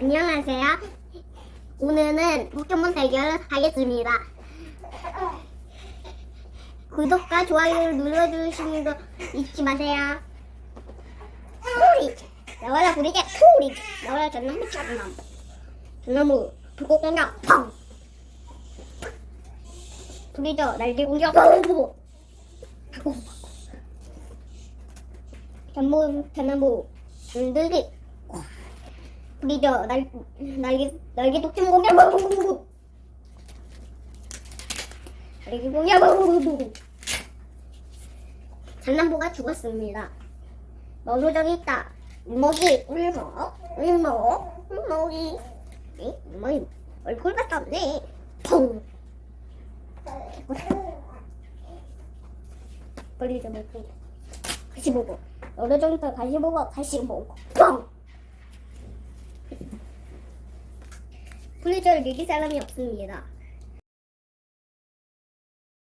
안녕하세요. 오늘은 포켓몬 대결을 하겠습니다. 구독과 좋아요를 눌러주시는 거 잊지 마세요. 소리! 나와라 부리게 소리! 나와라 전나무 전나무 전나무 불꽃 공격 펑! 부리죠 날개 공격 펑! 전무 전나무 전들기 부 리죠 날 날개 날개 독점 공격 날개 공격 장난보가 죽었습니다. 너도정이 있다. 울먹이 울먹 울먹 울먹이 에? 울먹이 얼굴밖에 없네. 펑. 버리자 먹고 다시 보고 너도정 있다 다시 보고 다시 보고 펑. 블리저를 이길 사람이 없습니다.